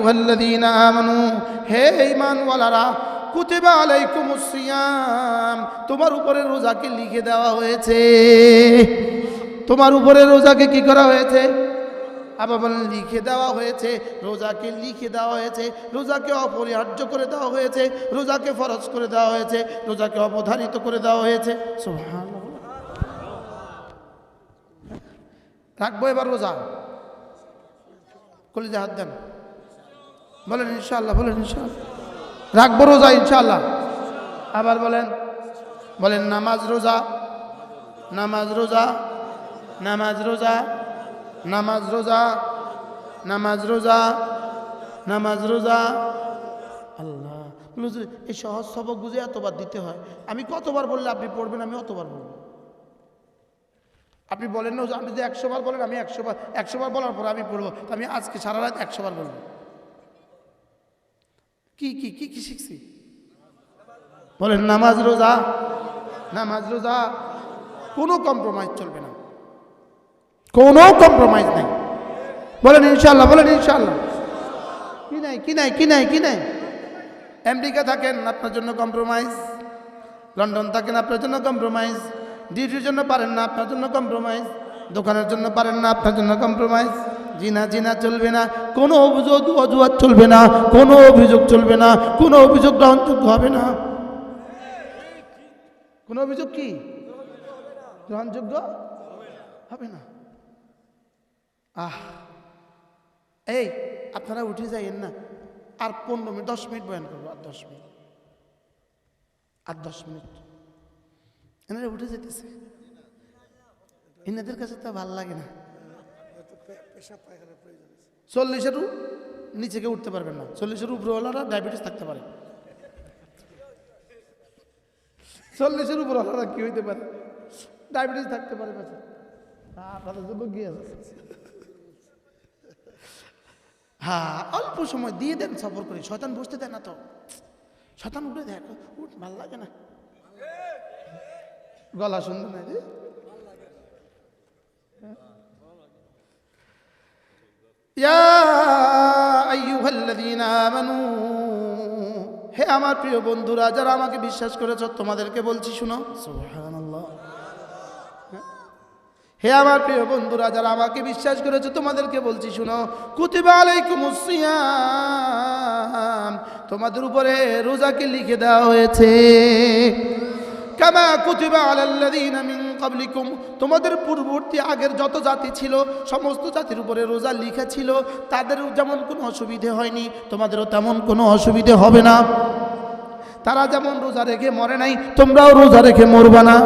আইয়ুহাল্লাযীনা আমানু, হে ঈমানওয়ালারা, কুতিবা আলাইকুমুস সিয়াম, তোমার উপরে রোজাকে লিখে দেওয়া হয়েছে। তোমার উপরে রোজাকে কি করা হয়েছে? আবার বলেন, লিখে দেওয়া হয়েছে, রোজাকে লিখে দেওয়া হয়েছে, রোজাকে অপরিহার্য করে দেওয়া হয়েছে, রোজাকে ফরজ করে দেওয়া হয়েছে, রোজাকে অবধারিত করে দেওয়া হয়েছে। রাখব এবার রোজা। কলিজা হাত দেন। বলেন ইনশাল্লাহ বলেন ইনশাল্লাহ রাখব রোজা ইনশাল্লাহ আবার বলেন বলেন নামাজ রোজা নামাজ রোজা নামাজ রোজা নামাজ রোজা নামাজ রোজা নামাজ রোজা। আল্লাহ এই সহজ সবক বুঝে এতবার দিতে হয়। আমি কতবার বললে আপনি পড়বেন, আমি অতবার বলব। আপনি বলেন না আপনি যে একশো বার বলেন, আমি একশো বার একশো বার বলার পর আমি পড়ব। আমি আজকে সারা রাত একশো বার বলব। কি কি কি কি শিখছি? বলেন, নামাজ রোজা? নামাজ রোজা, কোনো কম্প্রোমাইজ চলবে না। কোনো কম্প্রোমাইজ নেই। বলেন ইনশাল্লাহ বলেন ইনশাল্লাহ কি নাই কি নাই কি নাই কি নাই? আমেরিকা থাকেন, আপনার জন্য কম্প্রোমাইজ লন্ডন থাকেন, আপনার জন্য কম্প্রোমাইজ ডিউটির জন্য পারেন না, আপনার জন্য কম্প্রোমাইজ দোকানের জন্য পারেন না, আপনার জন্য কম্প্রোমাইজ জিনা জিনা চলবে না, কোনো অভিযোগ অজুহাত চলবে না, কোনো অভিযোগ চলবে না, কোনো অভিযোগ গ্রহণযোগ্য হবে না। কোনো অভিযোগ কি? গ্রহণযোগ্য হবে না। আহ, এই, আপনারা উঠে যাইয়েন না। আর পনেরো মিনিট, দশ মিনিট বয়ান করব, আর দশ মিনিট। আর দশ মিনিট। এনারা উঠে যেতেছে। এনাদের কাছে তো ভালো লাগে না। চল্লিশের নিচে কেউ উঠতে পারবেন না। চল্লিশের উপরওয়ালারা ডায়াবেটিস থাকতে পারে। চল্লিশের উপরওয়ালারা কি হইতে পারে? ডায়াবেটিস থাকতে পারে আপনাদের জন্য গিয়ে হ্যাঁ অল্প সময় দিয়ে দেন সফর করে। শয়তান বসতে দেয় না তো। শয়তান উঠে দেখ উঠ, ভালো লাগে না। গলা সুন্দর না রে ইয়া আইয়ুহাল্লাযীনা আমানু। হে আমার প্রিয় বন্ধুরা যারা আমাকে বিশ্বাস করেছ তোমাদেরকে বলছি শুনো। সুবহানাল্লাহ। হে আমার প্রিয় বন্ধুরা যারা আমাকে বিশ্বাস করেছে তোমাদেরকে বলছি শুনো। কুতিবা তোমাদের উপরে রোজাকে লিখে দেওয়া হয়েছে। কামা কুতিবা আলাল্লাযীনা মিন ক্বাবলিকুম তোমাদের পূর্ববর্তী আগের যত জাতি ছিল, সমস্ত জাতির উপরে রোজা লিখা ছিল তাদের যেমন কোনো অসুবিধে হয়নি, তোমাদেরও তেমন কোনো অসুবিধে হবে না। তারা যেমন রোজা রেখে মরে নাই, তোমরাও রোজা রেখে মরবা না।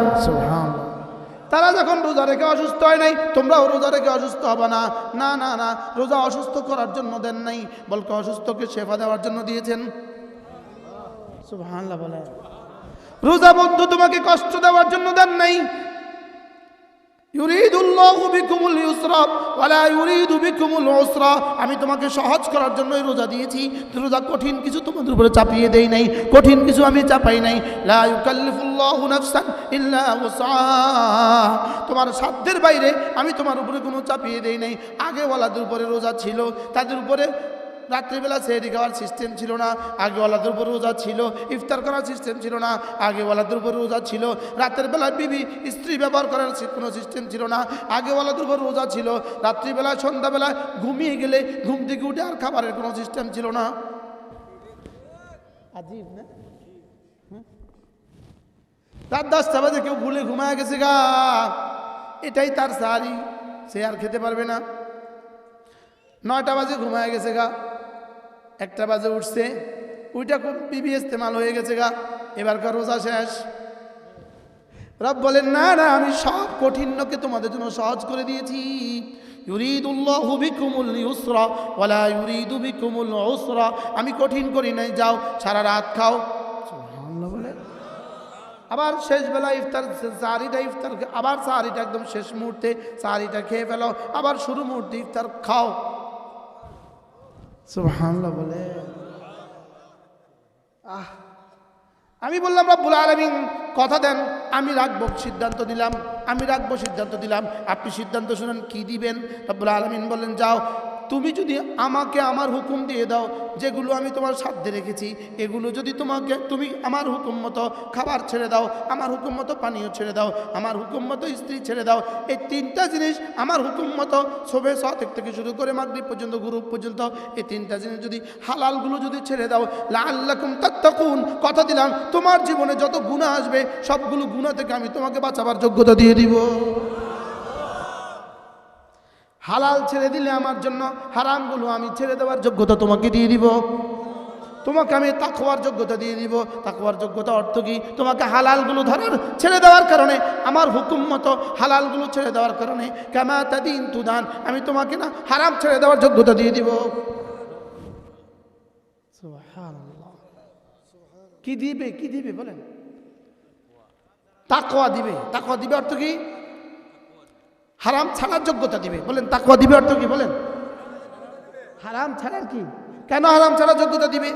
তারা যখন রোজা রেখে অসুস্থ হয় নাই, তোমরাও রোজা রেখে অসুস্থ হবে না। না না না, রোজা অসুস্থ করার জন্য দেন নাই বলকে অসুস্থকে সেবা দেওয়ার জন্য দিয়েছেন। রোজা বন্ধু, তোমাকে কষ্ট দেওয়ার জন্য দেন নাই। আমি তোমাকে সহজ করার জন্যই রোজা দিয়েছি। রোজা কঠিন কিছু তোমাদের উপরে চাপিয়ে দেই নাই। কঠিন কিছু আমি চাপাই নাই। তোমার সাধ্যের বাইরে আমি তোমার উপরে কোনো চাপিয়ে দেই নাই। আগে ওয়ালাদের উপরে রোজা ছিল। তাদের উপরে রাত্রিবেলা সেহরি খাওয়ার সিস্টেম ছিল না, আগেওয়ালাদের উপর রোজা ছিল, ইফতার করার সিস্টেম ছিল না, আগেওয়ালাদের উপর রোজা ছিল, রাতের বেলা বিবি স্ত্রী ব্যবহার করার কোনো সিস্টেম ছিল না, আগেওয়ালাদের উপর রোজা ছিল, রাত্রিবেলা সন্ধ্যাবেলা ঘুমিয়ে গেলে ঘুম থেকে উঠে আর খাবারের কোনো সিস্টেম ছিল না। না? রাত দশটা বাজে কেউ ভুলে ঘুমায় গেছে গা। এটাই তার সারি, সে আর খেতে পারবে না। নয়টা বাজে ঘুমায় গেছে গা। একটা বাজে উঠছে। ওইটা খুব বিবি ইস্তেমাল হয়ে গেছে গা। এবারকার রোজা শেষ। রব বলেন, না না, আমি সব কঠিনকে তোমাদের জন্য সহজ করে দিয়েছি। আমি কঠিন করি নাই, যাও, সারা রাত খাও। বলে। আবার শেষ বেলা ইফতার, সাহারিটা ইফতার, আবার সাহারিটা একদম শেষ মুহূর্তে সাহারিটা খেয়ে ফেলো। আবার শুরু মুহূর্তে ইফতার খাও। সুবহানাল্লাহ বলে। আহ আমি বললাম রব্বুল আলমিন কথা দেন আমি রাখব সিদ্ধান্ত দিলাম আমি রাখব সিদ্ধান্ত দিলাম। আপনি সিদ্ধান্ত শুনেন, কি দিবেন? রব্বুল আলমিন বললেন, যাও, তুমি যদি আমাকে আমার হুকুম দিয়ে দাও, যেগুলো আমি তোমার সাধ্যে রেখেছি, এগুলো যদি তোমাকে, তুমি আমার হুকুম মতো খাবার ছেড়ে দাও, আমার হুকুম মতো পানীয় ছেড়ে দাও, আমার হুকুম মতো স্ত্রী ছেড়ে দাও, এই তিনটা জিনিস আমার হুকুম মতো শোভে সতেক থেকে শুরু করে মাগরিব পর্যন্ত গুরু পর্যন্ত, এই তিনটা জিনিস যদি হালালগুলো যদি ছেড়ে দাও লাল্লাকুম তাত্তাকুন, কথা দিলাম, তোমার জীবনে যত গুণা আসবে, সবগুলো গুণা থেকে আমি তোমাকে বাঁচাবার যোগ্যতা দিয়ে দিব। হালাল ছেড়ে দিলে আমার জন্য হারামগুলো আমি ছেড়ে দেওয়ার যোগ্যতা তোমাকে দিয়ে দিব। তোমাকে আমি তাকওয়ার যোগ্যতা দিয়ে দিব। তাকওয়ার যোগ্যতা অর্থ কি? তোমাকে হালালগুলো ধরার, ছেড়ে দেওয়ার কারণে, আমার হুকুম মতো হালালগুলো ছেড়ে দেওয়ার কারণে, কেমা তাদিন তুদান, আমি তোমাকে না হারাম ছেড়ে দেওয়ার যোগ্যতা দিয়ে দিব। কি দিবে? কি দিবে? বলেন। তাকওয়া দিবে। তাকওয়া দিবে অর্থ কি? হারাম ছাড়ার যোগ্যতা দিবে। বলেন, তাকওয়া দিবে অর্থ কি? বলেন। হারাম ছাড়ার কি? কেন হারাম ছাড়ার যোগ্যতা দিবে?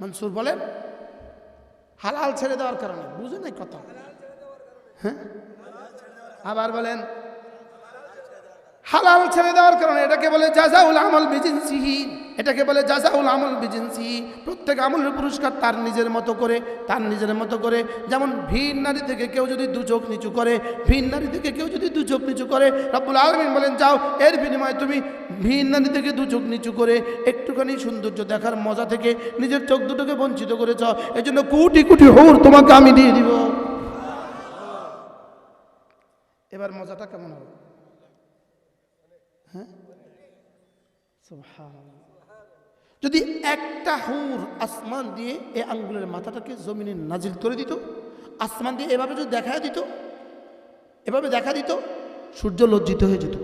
মনসুর বলেন, হালাল ছেড়ে দেওয়ার কারণে। বুঝে নাই কথা। হ্যাঁ? আবার বলেন, হালাল ছেড়ে দেওয়ার কারণে। এটাকে বলে যা জাজাউল আমল বিজিনসিহি এটাকে বলে জাজাউল আমল বিজিনসি। প্রত্যেক আমলের পুরস্কার তার নিজের মতো করে, তার নিজের মতো করে। যেমন ভিন নারী থেকে কেউ যদি দু চোখ নিচু করে, ভিন নারী থেকে কেউ যদি দু চোখ নিচু করে, রব্বুল আলমিন বলেন, যাও, এর বিনিময়ে তুমি ভিন নারী থেকে দু চোখ নিচু করে, একটুখানি সৌন্দর্য দেখার মজা থেকে নিজের চোখ দুটোকে বঞ্চিত করেছ জন্য কোটি কোটি হৌর তোমাকে আমি দিয়ে দিব। এবার মজাটা কেমন হবে? হ্যাঁ। যদি একটা হুর আসমান দিয়ে এই আঙ্গুলের মাথাটাকে জমিনে নাজিল করে দিত, আসমান দিয়ে এভাবে যদি দেখা দিত, এভাবে দেখা দিত, সূর্য লজ্জিত হয়ে যেত।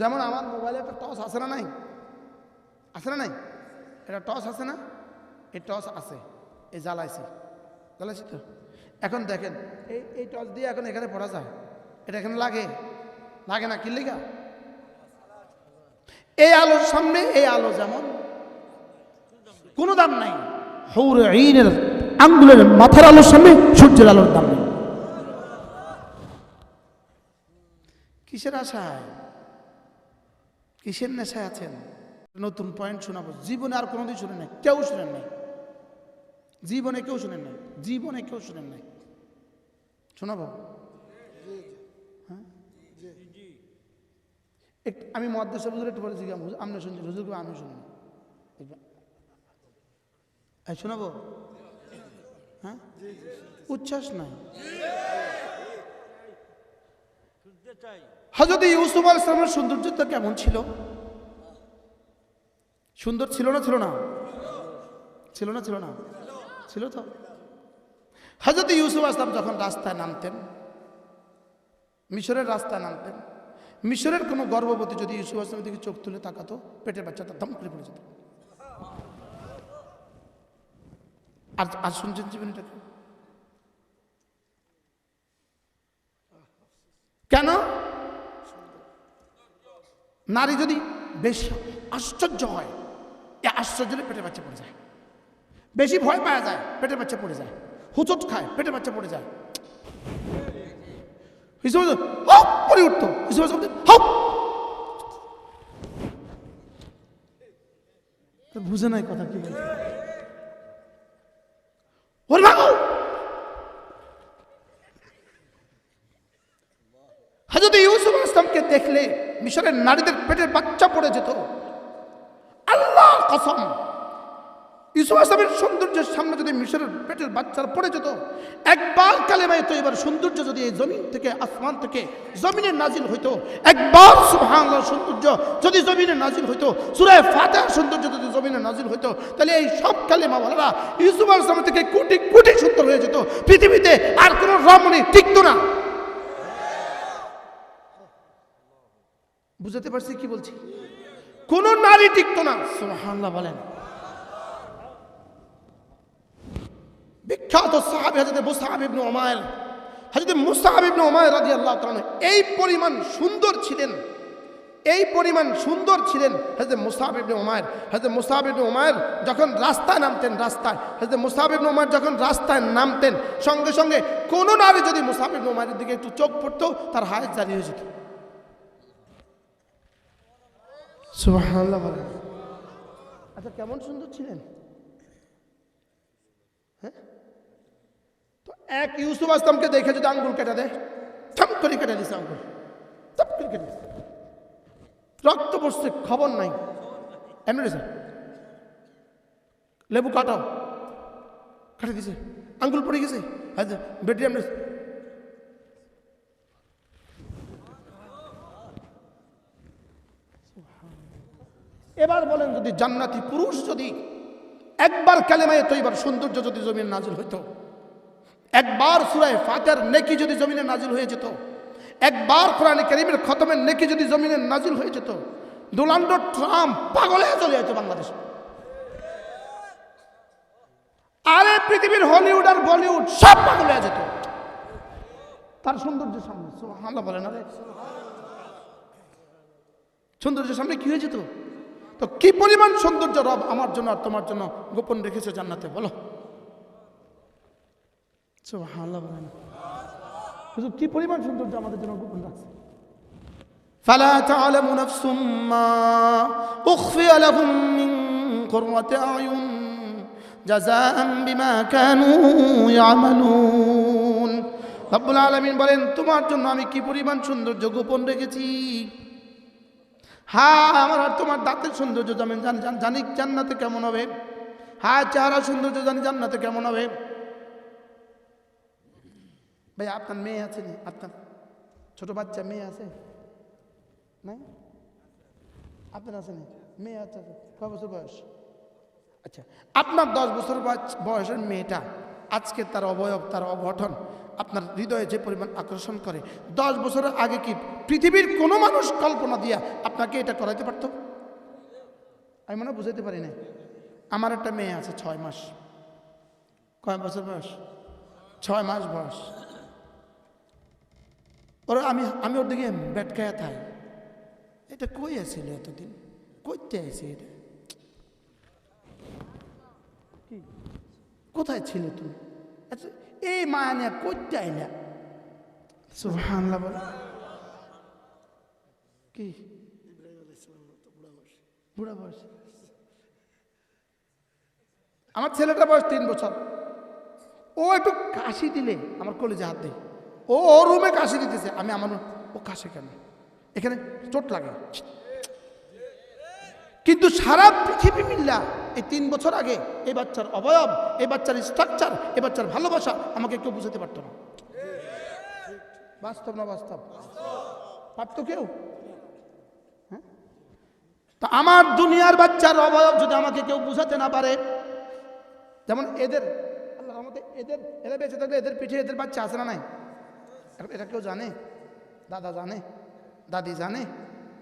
যেমন আমার মোবাইলে একটা টস আছে না নাই? আসে না নাই? এটা টস আসে না? এই টস আছে, এই জ্বালাইছে। জ্বালাইছি তো? এখন দেখেন, এই এই টস দিয়ে এখন এখানে পড়া যায়। এটা এখানে লাগে। লাগে না, কি লেগা? এই আলোর সামনে এই আলো যেমন, কোনো দাম নাই। হৌর ঈনের আঙ্গুলের মাথার আলোর সামনে সূর্যের আলোর দাম নেই। কিসের আশায়? কিসের নেশায় আছেন? নতুন পয়েন্ট শোনাবো। জীবনে আর কোনোদিন শুনে নাই। কেউ শুনেন নাই। জীবনে কেউ শুনেন নাই। জীবনে কেউ শুনেন নাই। শোনাবো। একটু, আমি মদ্দেশ হুজুর একটু বলেছি আমি শুনছি, হুজুর কবে আমি শুনি শোনাবো? হ্যাঁ? উচ্ছ্বাস নাই। হজরত ইউসুফ আল ইসলামের সৌন্দর্যতা কেমন ছিল? সুন্দর ছিল না ছিল না? ছিল না ছিল না? ছিল তো? হজরত ইউসুফ আসলাম যখন রাস্তায় নামতেন, মিশরের রাস্তায় নামতেন মিশরের কোনো গর্ভবতী যদি ইউসুফ আসলামের দিকে চোখ তুলে তাকাতো, পেটের বাচ্চাটা দম করে পড়ে যেত। আর আর শুনছেন জীবনটাকে কেন? নারী যদি বেশি আশ্চর্য হয়, এ আশ্চর্যের পেটে বাচ্চা পড়ে যায়। বেশি ভয় পাওয়া যায় পেটে বাচ্চা পড়ে যায়। হুচট খায় পেটে বাচ্চা পড়ে যায়। হিসেবে হপ পরে উঠতো হিসেবে হপ তো বুঝে নাই কথা কি ওর ভাগো ইউসুফ আসলামকে দেখলে মিশরের নারীদের পেটের বাচ্চা পড়ে যেত। আল্লাহ কসম। ইউসুফ সৌন্দর্যের সামনে যদি মিশরের পেটের বাচ্চারা পড়ে যেত, একবার কালেমায় তো এবার সৌন্দর্য যদি এই জমিন থেকে, আসমান থেকে জমিনে নাজিল হইতো, একবার সুবহানাল্লাহ সৌন্দর্য যদি জমিনে নাজিল হইতো সুরায় ফাতেহার সৌন্দর্য যদি জমিনে নাজিল হইতো, তাহলে এই সব কালেমা বলারা ইউসুফ আসলাম থেকে কোটি কোটি সুন্দর হয়ে যেত। পৃথিবীতে আর কোনো রমণী টিকতো না। বুঝতে পারছি কি বলছি? কোন নারী টিকতো না। সুবহানাল্লাহ বলেন। বিখ্যাত সাহাবি হজরত মুসাহাব ইবনে ওমায়ের হজরত মুসাহাব রাদিয়াল্লাহু তাআলা এই পরিমাণ সুন্দর ছিলেন, এই পরিমাণ সুন্দর ছিলেন হজরত মুসাহাব ইবনে ওমায়ের হজরত মুসাহাব ওমায়ের যখন রাস্তায় নামতেন, রাস্তায় হজরত মুসাহাব ওমায়ের যখন রাস্তায় নামতেন, সঙ্গে সঙ্গে কোনো নারী যদি মুসাহাব ইবনে দিকে একটু চোখ পড়তো, তার হায়াত জারি হয়ে যেত। সুবহানাল্লাহ আচ্ছা কেমন সুন্দর ছিলেন? হ্যাঁ? এক ইউসুফ আসলামকে দেখে যদি আঙ্গুল কেটে দেয় থাম করে কেটে দিছে আঙ্গুল। থাপ করে কেটে দিছে। রক্ত পড়ছে, খবর নাই। এমনি লেবু কাটাও। কাটে দিছে। আঙ্গুল পড়ে গেছে। আচ্ছা বেটি এমনি এবার বলেন যদি জান্নাতি পুরুষ যদি একবার কালেমায় তৈবার, সৌন্দর্য যদি জমিনে নাজিল হইতো একবার সুরায় ফাতের নেকি যদি জমিনে নাজিল হয়ে যেত, একবার কোরআনে করিমের খতমের নেকি যদি জমিনে নাজিল হয়ে যেত ডোনাল্ড ট্রাম্প পাগল চলে যেত বাংলাদেশ। আরে পৃথিবীর হলিউড আর বলিউড সব পাগল যেত। তার সৌন্দর্যের সামনে হামলা বলে না রে সৌন্দর্যের সামনে কি হয়ে যেত? তো কি পরিমাণ সৌন্দর্য রব আমার জন্য আর তোমার জন্য গোপন রেখেছে জান্নাতে, বলো। সুবহানাল্লাহ বলেন হুজুর কি পরিমাণ সৌন্দর্য আমাদের জন্য গোপন রাখছে فلا تعلم نفس ما أخفي لهم من قرة أعين جزاء بما كانوا يعملون রব্বুল আলামিন বলেন তোমার জন্য আমি কি পরিমাণ সৌন্দর্য গোপন রেখেছি হ্যাঁ আমার আর তোমার দাঁতের সৌন্দর্য জানি জানি জানি জান্নাতে কেমন হবে হ্যাঁ চেহারা সৌন্দর্য জানি জান্নাতে কেমন হবে ভাই আপনার মেয়ে আছে নি আপনার ছোট বাচ্চা মেয়ে আছে নাই আপনার আছে নি মেয়ে আছে কয় বছর বয়স আচ্ছা আপনার দশ বছর বয়স- বয়সের মেয়েটা আজকে তার অবয়ব তার অগঠন আপনার হৃদয়ে যে পরিমাণ আকর্ষণ করে দশ বছরের আগে কি পৃথিবীর কোনো মানুষ কল্পনা দিয়া আপনাকে এটা করাইতে পারত আমি মনে বুঝাইতে পারি না আমার একটা মেয়ে আছে ছয় মাস কয় বছর বয়স ছয় মাস বয়স ওরা আমি আমি ওর দিকে বেটকায়া থাই। এটা কই আছিল এতদিন? কইতে আছে এটা? কোথায় ছিল তুমি? আচ্ছা এই মায়া নিয়ে কইতে আইলা? সুবহানাল্লাহ বলে। কি? বুড়া বয়স। আমার ছেলেটা বয়স তিন বছর। ও একটু কাশি দিলে আমার কলেজে হাত দেয়। ও ও রুমে কাশি দিতেছে। আমি আমার ও কাশে কেন? এখানে চোট লাগে। কিন্তু সারা পৃথিবী মিল্লা এই তিন বছর আগে এই বাচ্চার অবয়ব, এই বাচ্চার স্ট্রাকচার এই বাচ্চার ভালোবাসা আমাকে কেউ বুঝাতে পারতো না। বাস্তব না বাস্তব? পারতো কেউ? হ্যাঁ? তা আমার দুনিয়ার বাচ্চার অবয়ব যদি আমাকে কেউ বুঝাতে না পারে, যেমন এদের আল্লাহ রহমতে এদের এরা বেঁচে থাকলে এদের পিঠে এদের বাচ্চা আছে না নাই? এটা কেউ জানে? দাদা জানে? দাদি জানে?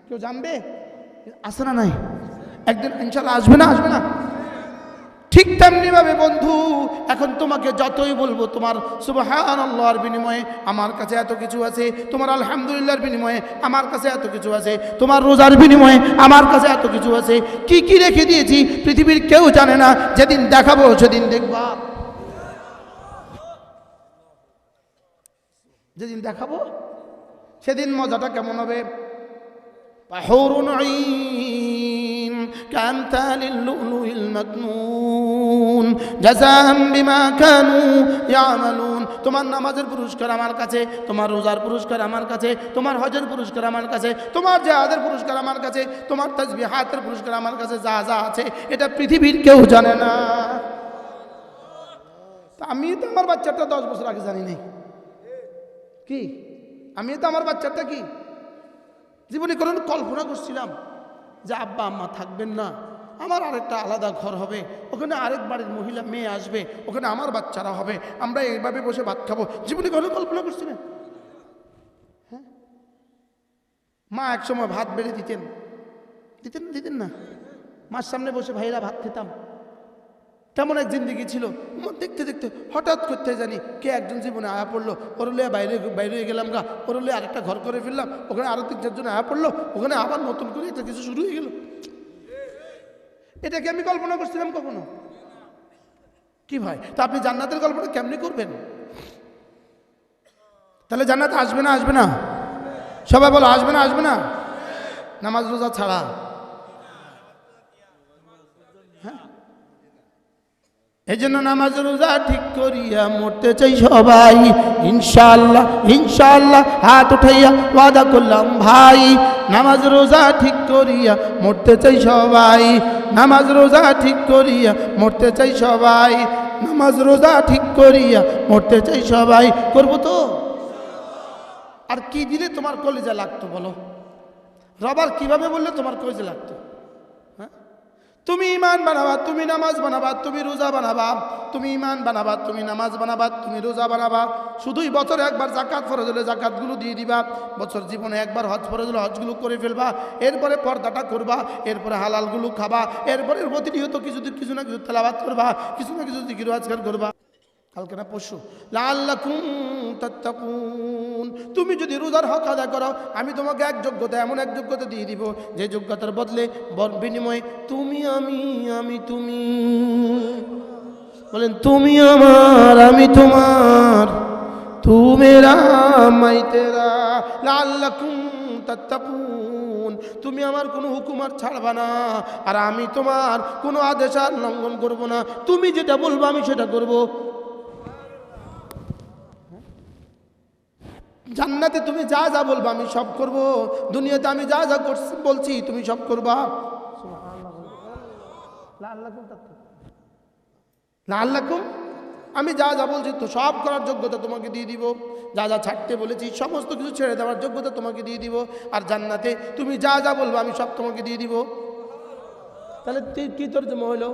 কেউ জানবে? আছে না নাই? একদিন ইনশাল্লাহ আসবে না আসবে না। ঠিক তেমনি ভাবে বন্ধু, এখন তোমাকে যতই বলব, তোমার সুবহান আল্লাহর বিনিময়ে আমার কাছে এত কিছু আছে, তোমার আলহামদুলিল্লাহর বিনিময়ে আমার কাছে এত কিছু আছে, তোমার রোজার বিনিময়ে আমার কাছে এত কিছু আছে। কি কি রেখে দিয়েছি, পৃথিবীর কেউ জানে না, যেদিন দেখাবো সেদিন দেখবা। যেদিন দেখাবো সেদিন মজাটা কেমন হবে حور عين كأمثال اللؤلؤ المكنون جزاء بما كانوا يعملون তোমার নামাজের পুরস্কার আমার কাছে তোমার রোজার পুরস্কার আমার কাছে তোমার হজের পুরস্কার আমার কাছে তোমার জাহাদের পুরস্কার আমার কাছে তোমার তাজবিহাতের পুরস্কার আমার কাছে যা যা আছে এটা পৃথিবীর কেউ জানে না তা আমি তো আমার বাচ্চাটা দশ বছর আগে জানি নাই কি? আমি তো আমার বাচ্চাটা কি? জীবনে কোনো কল্পনা করছিলাম যে আব্বা আম্মা থাকবেন না। আমার আরেকটা আলাদা ঘর হবে, ওখানে আরেক বাড়ির মহিলা মেয়ে আসবে, ওখানে আমার বাচ্চারা হবে, আমরা এইভাবে বসে ভাত খাব। জীবনে কোনো কল্পনা করছিলেন? হ্যাঁ? মা একসময় ভাত বেড়ে দিতেন। দিতেন না দিতেন না। মার সামনে বসে ভাইরা ভাত খেতাম। তেমন এক জিন্দিগি ছিল। দেখতে দেখতে হঠাৎ করতে জানি কে একজন জীবনে আয়া পড়ল। ওরলে বাইরে বাইরে গেলাম গা। ওরলে আরেকটা ঘর করে ফেললাম। ওখানে আরও তিন, চারজন আয়া পড়ল। ওখানে আবার নতুন করে একটা কিছু শুরু হয়ে গেল। এটাকে আমি কল্পনা করছিলাম কখনো? কি ভাই? তা আপনি জান্নাতের কল্পনা কেমনি করবেন? তাহলে জান্নাতে আসবে না আসবে না? সবাই বলো, আসবে না আসবে না? নামাজ রোজা ছাড়া। এই জন্য নামাজ রোজা ঠিক করিয়া মরতে চাই সবাই। ইনশাল্লাহ ইনশাল্লাহ হাত উঠাইয়া ওয়াদা করলাম ভাই। নামাজ রোজা ঠিক করিয়া মরতে চাই সবাই। নামাজ রোজা ঠিক করিয়া মরতে চাই সবাই। নামাজ রোজা ঠিক করিয়া মরতে চাই সবাই। করব তো? আর কি দিলে তোমার কলেজে লাগতো বলো? রবার কীভাবে বললে তোমার কলেজে লাগতো? তুমি ইমান বানাবা, তুমি নামাজ বানাবা, তুমি রোজা বানাবা। তুমি ইমান বানাবা, তুমি নামাজ বানাবা, তুমি রোজা বানাবা। শুধুই বছরে একবার জাকাত ফরজ হলে জাকাতগুলো দিয়ে দিবা। বছর জীবনে একবার হজ ফরজ হলে হজগুলো করে ফেলবা। এরপরে পর্দাটা করবা, এরপরে হালালগুলো খাবা, এরপরে প্রতিনিয়ত কিছু কিছু না কিছু তেলাবাদ করবা, কিছু না কিছু জিকির আজকাল করবা। কালকে না পশু লাল্লাকুম তাত্তাকুন। তুমি যদি রোজার হক আদায় করো আমি তোমাকে এক যোগ্যতা, এমন এক যোগ্যতা দিয়ে দিব, যে যোগ্যতার বদলে বিনিময়ে তুমি আমি আমি তুমি। বলেন, তুমি আমার, আমি তোমার, তুমেরা মাই তেরা লাল্লাকুম তাত্তাকুন। তুমি আমার কোনো হুকুম আর ছাড়বা না, আর আমি তোমার কোনো আদেশ আর লঙ্ঘন করব না। তুমি যেটা বলব, আমি সেটা করব। জান্নাতে তুমি যা যা বলবা আমি সব করব। দুনিয়াতে আমি যা যা করছি বলছি তুমি সব করবা। লাল্লাকুম আমি যা যা বলছি তো সব করার যোগ্যতা তোমাকে দিয়ে দিব। যা যা ছাড়তে বলেছি সমস্ত কিছু ছেড়ে দেওয়ার যোগ্যতা তোমাকে দিয়ে দিব। আর জান্নাতে তুমি যা যা বলব আমি সব তোমাকে দিয়ে দিব। তাহলে কি তর্জমা হলো?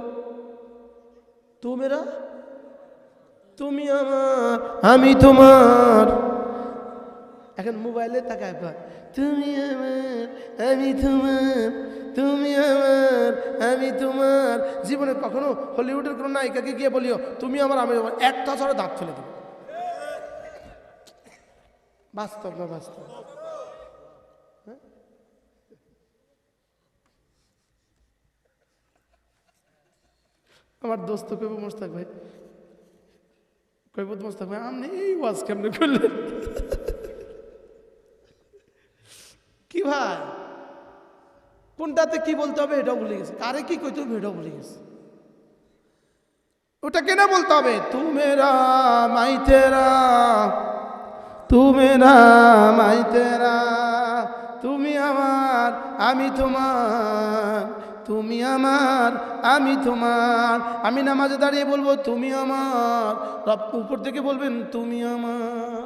তুমেরা? তুমি আমার আমি তোমার। এখন মোবাইলে তাকায় পা তুমি আমার, আমি তোমার, তুমি আমার, আমি তোমার। জীবনে কখনো হলিউডের কোনো নায়িকাকে গিয়ে বলিও, তুমি আমার, আমি আমার একটা ছড়া দাঁত ফেলে দেবো। বাস্তব না বাস্তব? হ্যাঁ? আমার দোস্ত কইব, মোস্তাক ভাই। কইব, মোস্তাক ভাই, আপনি এই ওয়াজ কেমনে করলেন কি ভাই। কোনটাতে কি বলতে হবে এটাও ভুলে গেছে। কারে কি কইতে হবে এটাও ভুলে গেছে। ওটা কেন বলতে হবে? তু মেরা মাই তেরা তু মেরা মাই তেরা তুমি আমার, আমি তোমার, তুমি আমার, আমি তোমার। আমি নামাজে দাঁড়িয়ে বলব, তুমি আমার। উপর থেকে বলবেন, তুমি আমার।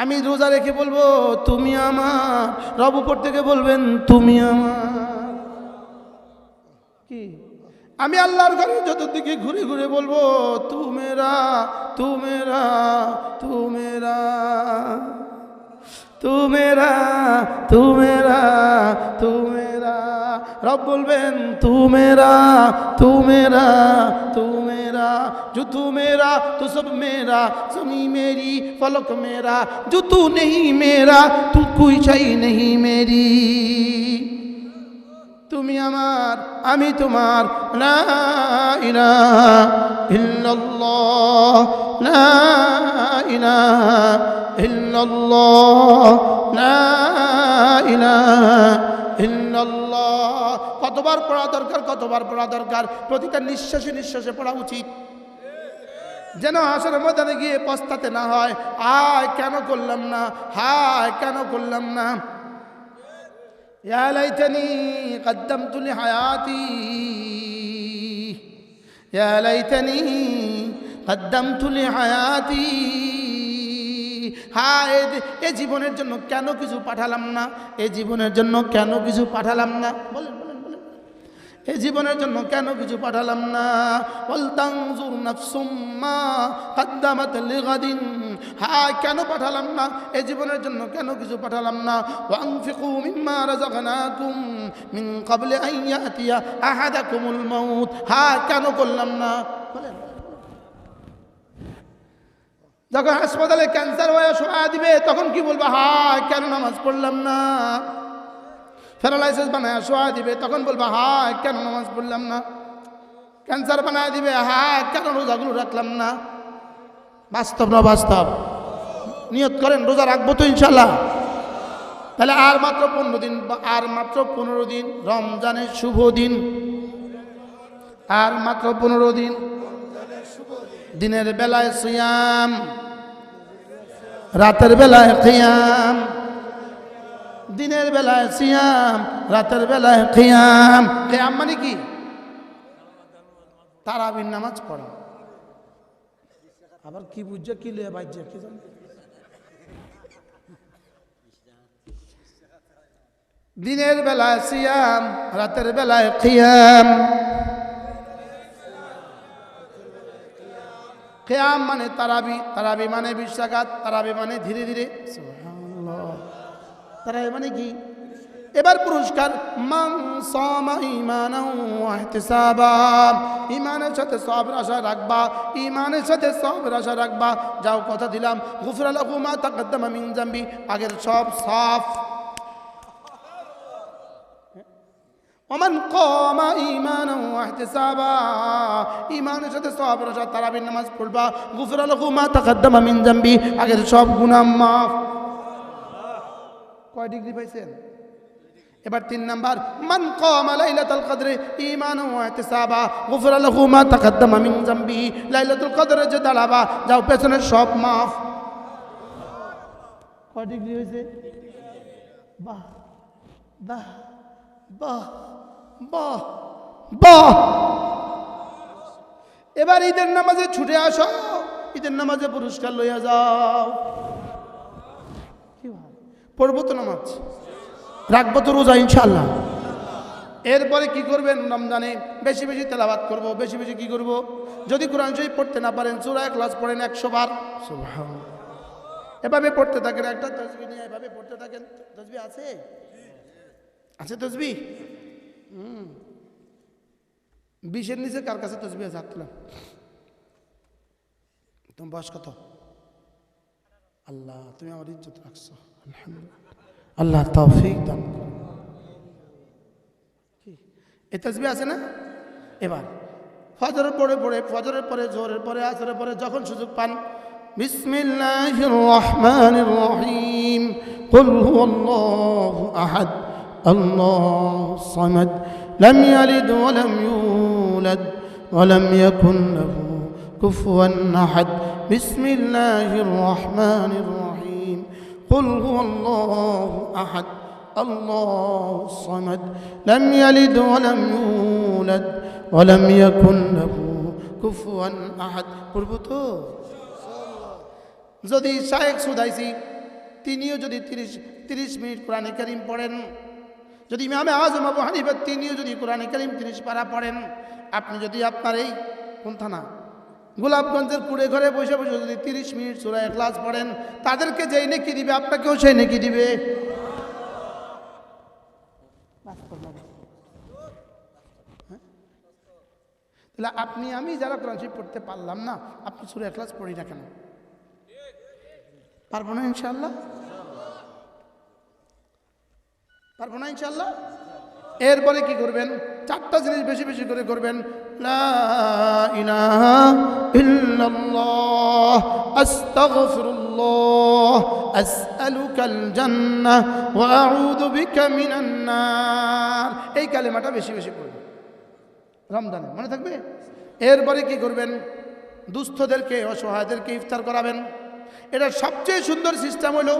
আমি রোজা রেখে বলব, তুমি আমার রব উপর থেকে বলবেন, তুমি আমার। কি? আমি আল্লাহর ঘরে চতুর্দিকে ঘুরে ঘুরে বলব, তুমেরা তুমেরা তুমেরা তুমেরা তু মেরা তু মেরা তু মেরা তু মেরা রব বলবেন তু মেরা তু মেরা তু মেরা जो तू मेरा तो सब मेरा जमी मेरी फलक मेरा जो तू नहीं मेरा तू कोई चाहिए नहीं मेरी তুমি আমার আমি তোমার লা ইলাহা ইল্লাল্লাহ লা ইলাহা ইল্লাল্লাহ লা ইলাহা ইল্লাল্লাহ কতবার পড়া দরকার, কতবার পড়া দরকার? প্রতিটা নিঃশ্বাসে নিঃশ্বাসে পড়া উচিত। যেন হাসের ময়দানে গিয়ে পস্তাতে না হয়, আয়, কেন করলাম না? হায়, কেন করলাম না? কদ্দম তুলি হায়াতি তুলি হায়াতি হায়, এ জীবনের জন্য কেন কিছু পাঠালাম না? এ জীবনের জন্য কেন কিছু পাঠালাম না? বলেন। এ জীবনের জন্য কেন কিছু পাঠালাম না? ওয়ালতানজুর নাফসুম মা কদ্দামাত লিগাদিন। হ্যাঁ কেন পাঠালাম না? এ জীবনের জন্য কেন কিছু পাঠালাম না? ওয়ানফিকু মিম্মা রাযাকনাকুম মিন ক্বাবলি আন ইয়াতিয়া আহাদাকুমুল মাউত। হ্যাঁ কেন করলাম না? বলেন। যখন হাসপাতালে ক্যান্সার হয়ে শোয়া দিবে, তখন কি বলব? হায়, কেন নামাজ পড়লাম না? প্যারালাইসিস বানায়, শোয়া দিবে। তখন বলব হায় কেন নামাজ পড়লাম না? ক্যান্সার বানায় দিবে হায় কেন রোজাগুলো রাখলাম না? বাস্তব না বাস্তব নিয়ত করেন, রোজা রাখব তো ইনশাল্লাহ তাহলে আর মাত্র পনেরো দিন, আর মাত্র পনেরো দিন, রমজানের শুভ দিন। আর মাত্র পনেরো দিন। দিনের বেলায় সিয়াম, রাতের বেলায় কিয়াম দিনের বেলায় সিয়াম, রাতের বেলায় কিয়াম কিয়াম মানে কি? তারাবির নামাজ পড়া। আবার কি বুঝছে, কি লিয়ে বাজ্যে কি জানি। দিনের বেলায় সিয়াম, রাতের বেলায় কিয়াম কেয়াম মানে তারাবি তারাবি মানে বিশ্বাঘাত তারাবি মানে ধীরে ধীরে। তারাবি মানে কি? এবার পুরস্কার, মান ঈমানের সাথে সবর আশা রাখবা, ঈমানের সাথে সবর আশা রাখবা। যাও, কথা দিলাম। গুফরা লাহু মা তাকদ্দামা মিন আগের সব সাফ। ওমান কমা ঈমানা ওয়া ইহতিসাবা ঈমানের সাথে সবর সাথে তারাবির নামাজ পড়বা। গুফরা লাহু মা তাকদ্দামা মিন জামবি। আগের সব গুনাহ মাফ। কয় ডিগ্রি পাইছেন? এবার তিন নাম্বার, মান কমা লাইলাতুল কদরে ঈমানা ওয়া ইহতিসাবা, গুফরা লাহু মা তাকদ্দামা মিন জামবি লাইলাতুল কদরে যে দাঁড়াবা, যাও পেছনের সব মাফ। কয় ডিগ্রি হয়েছে বাহ বাহ বাহ বাহ বাহ। এবার ঈদের নামাজে ছুটে আসো, ঈদের নামাজে পুরস্কার লইয়া যাও? পড়ব তো নামাজ। রাখব তো রোজা ইনশাল্লাহ এরপরে কি করবেন? রমজানে বেশি বেশি তেলাবাত করব বেশি বেশি কি করব? যদি কোরআন শরীফ পড়তে না পারেন সুরা ক্লাস পড়েন একশো বার। এভাবে পড়তে থাকেন একটা তসবি নিয়ে এভাবে পড়তে থাকেন। তসবি আছে? আছে তসবি? হুম। বিশের নিচে কার কাছে তসবি আছে? হাত তোলা তোমার বয়স কত? আল্লাহ তুমি আমার ইজ্জত রাখছো। আলহামদুলিল্লাহ আল্লাহ তৌফিক দান করো। কি এ তসবি আছে না এবার ফজরের পরে পরে ফজরের পরে জোরের পরে আসরের পরে যখন সুযোগ পান বিসমিল্লাহির রহমানির রহিম قل هو الله أحد الله الصمد لم يلد ولم يولد ولم يكن له كفوا أحد بسم الله الرحمن الرحيم قل هو الله أحد الله الصمد لم يلد ولم يولد ولم يكن له كفوا أحد পড়বো যদি শায়েক সুদাইছি তিনিও যদি তিরিশ তিরিশ মিনিট কোরআনে করিম পড়েন যদি ইমামে আজম আবু হানিফা তিনিও যদি কোরআনে করিম তিরিশ পারা পড়েন আপনি যদি আপনার এই কোন থানা গোলাপগঞ্জের কুড়ে ঘরে বসে বসে যদি তিরিশ মিনিট সুরায় ক্লাস পড়েন তাদেরকে যেই নেকি দিবে আপনাকেও সেই নেকি দিবে? তাহলে আপনি আমি যারা কোরআন শরীফ পড়তে পারলাম না আপনি সুরায় ক্লাস পড়ি না কেন? পারব না ইনশাল্লাহ পারব না ইনশাল্লাহ এরপরে কি করবেন? চারটা জিনিস বেশি বেশি করে করবেন এই কালেমাটা বেশি বেশি করবেন রমজানে মনে থাকবে? এরপরে কি করবেন? দুস্থদেরকে, অসহায়দেরকে ইফতার করাবেন। এটা সবচেয়ে সুন্দর সিস্টেম হলো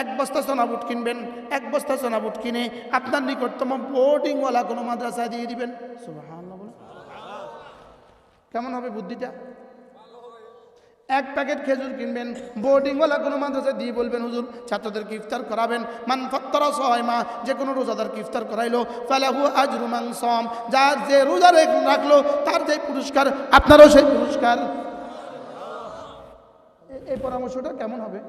এক বস্তা সোনাবুট কিনবেন, এক বস্তা সোনাবুট কিনে আপনার নিকটতম বোর্ডিংওয়ালা কোনো মাদ্রাসায় দিয়ে দিবেন। কেমন হবে বুদ্ধিটা? এক প্যাকেট খেজুর কিনবেন বোর্ডিংওয়ালা কোনো মাদ্রাসায় দিয়ে বলবেন, হুজুর ছাত্রদেরকে ইফতার করাবেন। মান ফত্তরা সহায় মা যে কোনো রোজাদারকে ইফতার করাইলো। ফালাহু আজরু মান সম যার যে রোজা রাখল, তার যে পুরস্কার, আপনারও সেই পুরস্কার। এই পরামর্শটা কেমন হবে?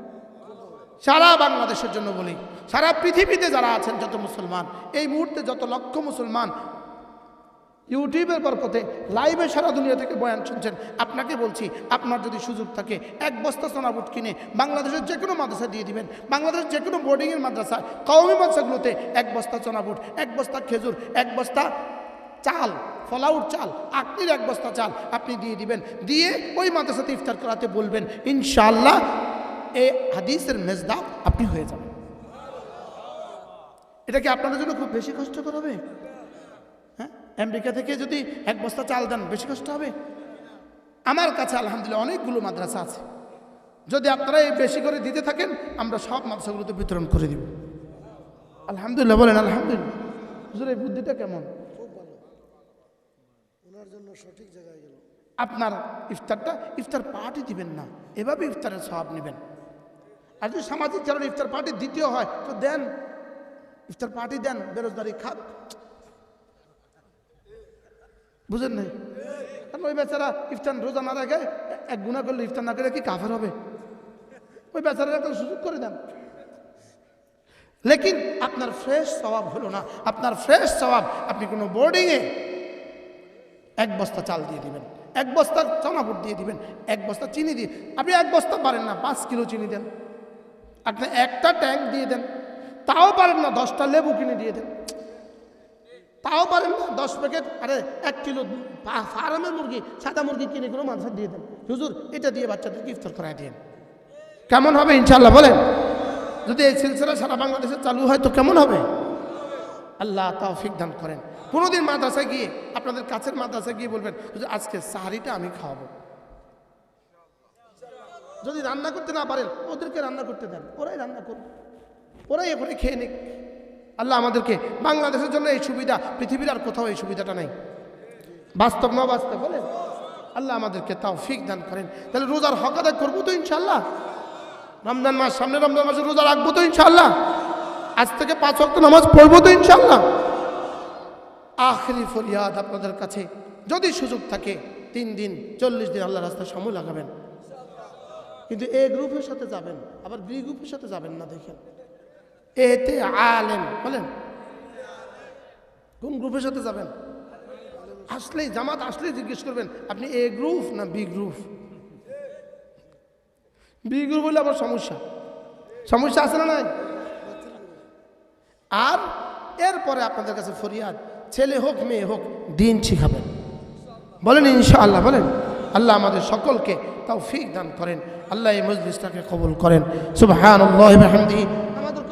সারা বাংলাদেশের জন্য বলি, সারা পৃথিবীতে যারা আছেন, যত মুসলমান, এই মুহূর্তে যত লক্ষ মুসলমান ইউটিউবের বরকতে লাইভে সারা দুনিয়া থেকে বয়ান শুনছেন, আপনাকে বলছি, আপনার যদি সুযোগ থাকে, এক বস্তা সোনাবুট কিনে বাংলাদেশের যে কোনো মাদ্রাসা দিয়ে দিবেন, বাংলাদেশের যে কোনো বোর্ডিংয়ের মাদ্রাসা কওমি মাদ্রাসাগুলোতে এক বস্তা সোনাবুট, এক বস্তা খেজুর, এক বস্তা চাল, ফলাউট চাল, আকলির এক বস্তা চাল আপনি দিয়ে দিবেন, দিয়ে ওই মাদ্রাসাতে ইফতার করাতে বলবেন, ইনশাআল্লাহ এই হাদিসের মেজদা আপনি হয়ে যাবেন। এটা কি আপনাদের জন্য খুব বেশি কষ্টকর হবে? হ্যাঁ? আমেরিকা থেকে যদি এক বস্তা চাল দেন বেশি কষ্ট হবে? আমার কাছে আলহামদুলিল্লাহ অনেকগুলো মাদ্রাসা আছে। যদি আপনারা এই বেশি করে দিতে থাকেন আমরা সব মাদ্রাসাগুলোতে বিতরণ করে দিব। আলহামদুলিল্লাহ বলেন আলহামদুলিল্লাহ। হুজুর এই বুদ্ধিটা কেমন? ওনার জন্য সঠিক জায়গায় গেল। আপনার ইফতারটা ইফতার পার্টি দিবেন না। এভাবে ইফতারের সব নেবেন। আর যদি সামাজিক কারণে ইফতার পার্টি দ্বিতীয় হয়, তো দেন, ইফতার পার্টি দেন, বেরোজগারি খাত বুঝেন নাই? কারণ ওই বেচারা ইফতার রোজা না রাখে এক গুণা করলে ইফতার না করে কি কাফের হবে? ওই বেচারা একটা সুযোগ করে দেন। লেকিন আপনার ফ্রেশ স্বভাব হলো না। আপনার ফ্রেশ স্বভাব, আপনি কোনো বোর্ডিংয়ে এক বস্তা চাল দিয়ে দিবেন, এক বস্তা চনাপুর দিয়ে দিবেন, এক বস্তা চিনি দিয়ে, আপনি এক বস্তা পারেন না, পাঁচ কিলো চিনি দেন। আপনি একটা ট্যাঙ্ক দিয়ে দেন, তাও পারেন না, দশটা লেবু কিনে দিয়ে দেন। তাও পারেন না, দশ প্যাকেট, আরে, এক কিলো ফার্মের মুরগি, সাদা মুরগি কিনে কোনো মাংস দিয়ে দেন। হুজুর, এটা দিয়ে বাচ্চাদেরকে ইফতার করাই দিন। কেমন হবে ইনশাল্লাহ বলেন? যদি এই সিলসিলা সারা বাংলাদেশে চালু হয় তো কেমন হবে? আল্লাহ তৌফিক দান করেন। কোনোদিন মাদ্রাসায় গিয়ে, আপনাদের কাছের মাদ্রাসায় গিয়ে বলবেন আজকে সাহারিটা আমি খাওয়াবো। যদি রান্না করতে না পারেন, ওদেরকে রান্না করতে দেন। ওরাই রান্না করবে ওরাই এখানে খেয়ে নিক। আল্লাহ আমাদেরকে বাংলাদেশের জন্য এই সুবিধা, পৃথিবীর আর কোথাও এই সুবিধাটা নাই। বাস্তব না বাস্তব বলেন। আল্লাহ আমাদেরকে তাও ফিক দান করেন। তাহলে রোজার হক আদায় করব তো ইনশাল্লাহ রমজান মাস, সামনে রমজান মাসে রোজা রাখব তো ইনশাল্লাহ আজ থেকে পাঁচ ওয়াক্ত নামাজ পড়ব তো ইনশাল্লাহ আখরি ফরিয়াদ আপনাদের কাছে। যদি সুযোগ থাকে, তিন দিন, চল্লিশ দিন আল্লাহ রাস্তায় সময় লাগাবেন। কিন্তু এ গ্রুপের সাথে যাবেন, আবার বি গ্রুপের সাথে যাবেন না, দেখেন। এতে আলেন বলেন। কোন গ্রুপের সাথে যাবেন? আসলেই, জামাত আসলেই জিজ্ঞেস করবেন, আপনি এ গ্রুপ না বি গ্রুপ? বি গ্রুপ হলে আবার সমস্যা। সমস্যা আছে না নাই? আর এরপরে আপনাদের কাছে ফরিয়াদ, ছেলে হোক, মেয়ে হোক, দিন শিখাবেন। বলেন ইনশাআল্লাহ, বলেন। আল্লাহ আমাদের সকলকে তাও ফিক দান করেন। আল্লাহ এই মজলিসটাকে কবুল করেন। সুবাহ আমাদের